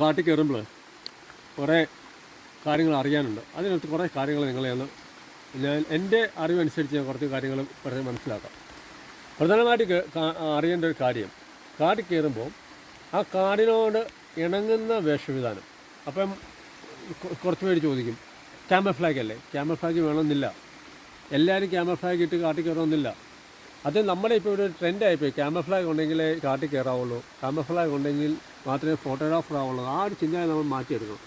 കാട്ടിൽ കയറുമ്പോൾ കുറേ കാര്യങ്ങൾ അറിയാനുണ്ട്. അതിനകത്ത് കുറേ കാര്യങ്ങൾ നിങ്ങളെ ഒന്ന് ഞാൻ എന്റെ അറിവനുസരിച്ച് ഞാൻ കുറച്ച് കാര്യങ്ങൾ പറഞ്ഞ് മനസ്സിലാക്കാം. പ്രധാനമായിട്ട് അറിയേണ്ട ഒരു കാര്യം കാട്ടിൽ കയറുമ്പോൾ ആ കാടിനോട് ഇണങ്ങുന്ന വേഷവിധാനം. അപ്പം കുറച്ച് പേര് ചോദിക്കും ക്യാമറ ഫ്ലാഗ് അല്ലേ? ക്യാമറ ഫ്ലാഗ് വേണമെന്നില്ല. എല്ലാവരും ക്യാമറ ഫ്ലാഗ് ഇട്ട് കാട്ടിൽ കയറണമെന്നില്ല. അത് നമ്മുടെ ഇപ്പോൾ ഒരു ട്രെൻഡായിപ്പോയി ക്യാമറ ഫ്ലാഗ് ഉണ്ടെങ്കിലേ കാട്ടിൽ കയറാവുള്ളൂ ക്യാമറ ഫ്ലാഗ് ഉണ്ടെങ്കിൽ മാത്രമേ ഫോട്ടോഗ്രാഫർ ആവുള്ളൂ ആ ഒരു ചിന്ത നമ്മൾ മാറ്റിയെടുക്കണം.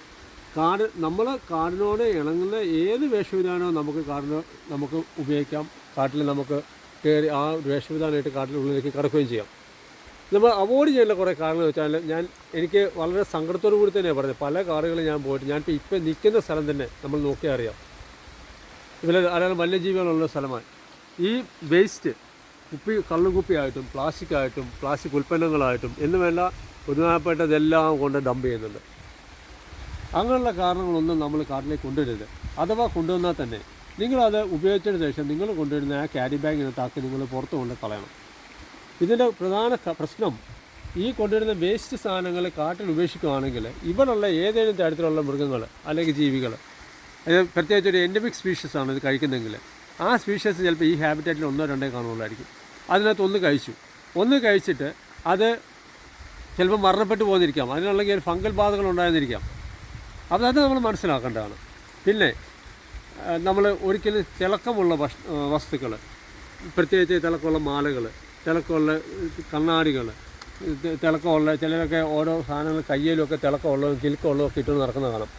കാട് നമ്മൾ കാടിനോട് ഇണങ്ങുന്ന ഏത് വേഷവിധാനവും നമുക്ക് കാടിന് നമുക്ക് ഉപയോഗിക്കാം. കാട്ടിൽ നമുക്ക് കയറി ആ വേഷവിധാനമായിട്ട് കാട്ടിനുള്ളിലേക്ക് കിടക്കുകയും ചെയ്യാം. നമ്മൾ അവോയ്ഡ് ചെയ്യുന്ന കുറേ കാരണങ്ങൾ വെച്ചാൽ ഞാൻ എനിക്ക് വളരെ സങ്കടത്തോടു കൂടി തന്നെയാണ് പറഞ്ഞത്. പല കാറുകളും ഞാൻ പോയിട്ട് ഞാനിപ്പോൾ ഇപ്പം നിൽക്കുന്ന സ്ഥലം തന്നെ നമ്മൾ നോക്കിയാൽ അറിയാം. ഇതിൽ ധാരാളം വന്യജീവികളുള്ള സ്ഥലമാണ്. ഈ വേസ്റ്റ് കുപ്പി കള്ളുകുപ്പിയായിട്ടും പ്ലാസ്റ്റിക് ആയിട്ടും പ്ലാസ്റ്റിക് ഉൽപ്പന്നങ്ങളായിട്ടും എന്ന് വേണ്ട പൊതുവായപ്പെട്ടതെല്ലാം കൊണ്ട് ഡംപ് ചെയ്യുന്നുണ്ട്. അങ്ങനെയുള്ള കാരണങ്ങളൊന്നും നമ്മൾ കാട്ടിലേക്ക് കൊണ്ടുവരരുത്. അഥവാ കൊണ്ടുവന്നാൽ തന്നെ നിങ്ങളത് ഉപയോഗിച്ചതിന് ശേഷം നിങ്ങൾ കൊണ്ടുവരുന്ന ആ ക്യാരി ബാഗിനകത്താക്കി നിങ്ങൾ പുറത്ത് കൊണ്ട് കളയണം. ഇതിന്റെ പ്രധാന പ്രശ്നം ഈ കൊണ്ടുവരുന്ന വേസ്റ്റ് സാധനങ്ങൾ കാട്ടിൽ ഉപേക്ഷിക്കുകയാണെങ്കിൽ ഇവിടെയുള്ള ഏതെങ്കിലും തരത്തിലുള്ള മൃഗങ്ങൾ അല്ലെങ്കിൽ ജീവികൾ അത് പ്രത്യേകിച്ച് ഒരു എൻഡമിക് സ്പീഷ്യസ് ആണ് ഇത് കഴിക്കുന്നതെങ്കിൽ ആ സ്പീഷ്യസ് ചിലപ്പോൾ ഈ ഹാബിറ്ററ്റിൽ ഒന്നോ രണ്ടോ കാണുള്ളായിരിക്കും അതിനകത്ത് ഒന്ന് കഴിച്ചു. ഒന്ന് കഴിച്ചിട്ട് അത് ചിലപ്പോൾ മരണപ്പെട്ടു പോകുന്നിരിക്കാം അതിനുള്ളെങ്കിൽ ഒരു ഫംഗൽ ബാധകൾ ഉണ്ടായിരുന്നിരിക്കാം അപ്പോൾ അത് നമ്മൾ മനസ്സിലാക്കേണ്ടതാണ്. പിന്നെ നമ്മൾ ഒരിക്കലും തിളക്കമുള്ള വസ്തുക്കൾ പ്രത്യേകിച്ച് തിളക്കമുള്ള മാലകൾ തിളക്കമുള്ള കണ്ണാടികൾ തിളക്കമുള്ള ചിലരൊക്കെ ഓരോ സാധനങ്ങൾ കയ്യിലൊക്കെ തിളക്കമുള്ളതും കിലുക്കമുള്ളതൊക്കെ ഇട്ടുകൊണ്ട് നടക്കുന്ന കാണാം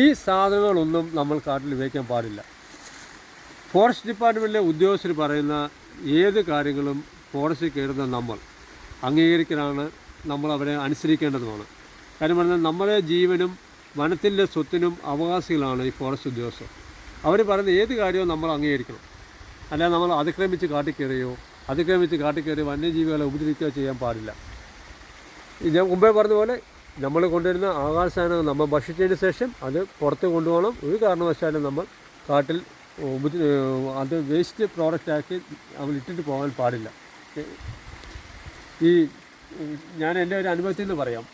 ഈ സാധനങ്ങളൊന്നും നമ്മൾ കാട്ടിൽ ഉപയോഗിക്കാൻ പാടില്ല. ഫോറസ്റ്റ് ഡിപ്പാർട്ട്മെന്റിലെ ഉദ്യോഗസ്ഥർ പറയുന്ന ഏത് കാര്യങ്ങളും ഫോറസ്റ്റിൽ കയറുന്ന നമ്മൾ അംഗീകരിക്കലാണ് നമ്മൾ അവരെ അനുസരിക്കേണ്ടതുമാണ്. കാര്യം പറഞ്ഞാൽ നമ്മുടെ ജീവനും വനത്തിന്റെ സ്വത്തിനും അവകാശികളാണ് ഈ ഫോറസ്റ്റ് ഉദ്യോഗസ്ഥർ. അവർ പറയുന്ന ഏത് കാര്യവും നമ്മൾ അംഗീകരിക്കണം. അല്ലാതെ നമ്മൾ അതിക്രമിച്ച് കാട്ടിക്കയറിയോ അതിക്രമിച്ച് കാട്ടിക്കയറി വന്യജീവികളെ ഉപദ്രവിക്കുകയോ ചെയ്യാൻ പാടില്ല. ഞാൻ മുമ്പേ പറഞ്ഞ പോലെ നമ്മൾ കൊണ്ടുവരുന്ന ആകാശസാധനങ്ങൾ നമ്മൾ ഭക്ഷിച്ചതിന് ശേഷം അത് പുറത്ത് കൊണ്ടുപോകണം. ഒരു കാരണവശാലും നമ്മൾ കാട്ടിൽ അത് വേസ്റ്റ് പ്രോഡക്റ്റ് ആക്കി നമ്മൾ ഇട്ടിട്ട് പോകാൻ പാടില്ല. ഈ ഞാൻ എന്റെ ഒരു അനുഭവത്തിൽ നിന്ന് പറയാം.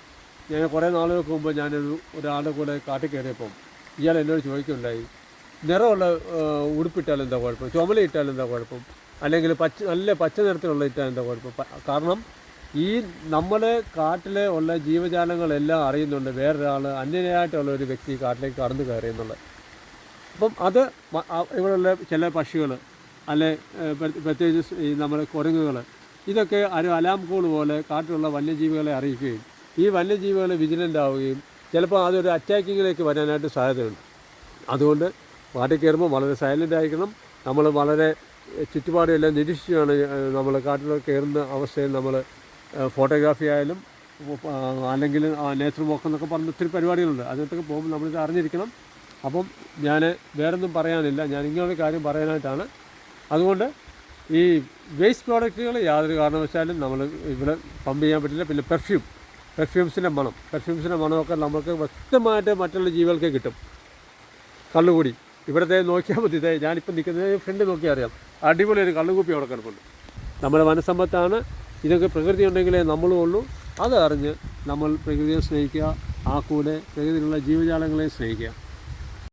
ഞാൻ കുറേ നാളുകൾക്ക് മുമ്പ് ഞാനൊരു ഒരാളുടെ കൂടെ കാട്ടിൽ കയറിയപ്പം ഇയാൾ എന്നോട് ചോദിക്കുന്നുണ്ടായി നിറമുള്ള ഉടുപ്പിട്ടാൽ എന്താ കുഴപ്പം? ചുമല ഇട്ടാൽ എന്താ കുഴപ്പം? അല്ലെങ്കിൽ പച്ച നല്ല പച്ച നിറത്തിലുള്ള ഇട്ടാൽ എന്താ കുഴപ്പം? കാരണം ഈ നമ്മുടെ കാട്ടിലെ ഉള്ള ജീവജാലങ്ങളെല്ലാം അറിയുന്നുണ്ട് വേറൊരാൾ അന്യനായിട്ടുള്ള ഒരു വ്യക്തി കാട്ടിലേക്ക് കടന്നു കയറിയെന്നുള്ളത് അപ്പം അത് ഇവിടെയുള്ള ചില പക്ഷികൾ അല്ലെ പ്രത്യേകിച്ച് ഈ നമ്മുടെ കുരങ്ങുകൾ ഇതൊക്കെ ഒരു അലാം കോൾ പോലെ കാട്ടിലുള്ള വന്യജീവികളെ അറിയിക്കുകയും ഈ വന്യജീവികൾ വിജിലന്റ് ആവുകയും ചിലപ്പോൾ അതൊരു അറ്റാക്കിങ്ങിലേക്ക് വരാനായിട്ട് സാധ്യതയുണ്ട്. അതുകൊണ്ട് കാട്ടിൽ കയറുമ്പോൾ വളരെ സൈലന്റ് ആയിരിക്കണം. നമ്മൾ വളരെ ചുറ്റുപാടുമെല്ലാം നിരീക്ഷിച്ചാണ് നമ്മൾ കാട്ടിൽ കയറുന്ന അവസ്ഥയിൽ നമ്മൾ ഫോട്ടോഗ്രാഫി ആയാലും അല്ലെങ്കിൽ നേച്ചർ വോക്ക് എന്നൊക്കെ പറഞ്ഞ ഒത്തിരി പരിപാടികളുണ്ട്. അതിനകത്തൊക്കെ പോകുമ്പോൾ നമ്മളിത് അറിഞ്ഞിരിക്കണം. അപ്പം ഞാൻ വേറൊന്നും പറയാനില്ല. ഞാൻ ഇങ്ങനൊരു കാര്യം പറയാനായിട്ടാണ്. അതുകൊണ്ട് ഈ വേസ്റ്റ് പ്രോഡക്റ്റുകൾ യാതൊരു കാരണവശാലും നമ്മൾ ഇവിടെ പമ്പ് ചെയ്യാൻ പറ്റില്ല. പിന്നെ പെർഫ്യൂം പെർഫ്യൂംസിന്റെ മണം. പെർഫ്യൂംസിന്റെ മണമൊക്കെ നമുക്ക് വ്യക്തമായിട്ട് മറ്റുള്ള ജീവികൾക്ക് കിട്ടും. കള്ളുകൂടി. ഇവിടത്തെ നോക്കിയാൽ മതി. ഞാനിപ്പോൾ നിൽക്കുന്നത് ഫ്രണ്ട് നോക്കിയാൽ അറിയാം. അടിപൊളി ഒരു കള്ളുകൂപ്പി അവിടെ കിടപ്പുണ്ട്. നമ്മുടെ വനസമ്പത്താണ് ഇതൊക്കെ പ്രകൃതി ഉണ്ടെങ്കിലേ നമ്മളും ഉള്ളൂ. അത് അറിഞ്ഞ് നമ്മൾ പ്രകൃതിയെ സ്നേഹിക്കുക ആ കൂടെ പ്രകൃതിയിലുള്ള ജീവജാലങ്ങളെ സ്നേഹിക്കുക.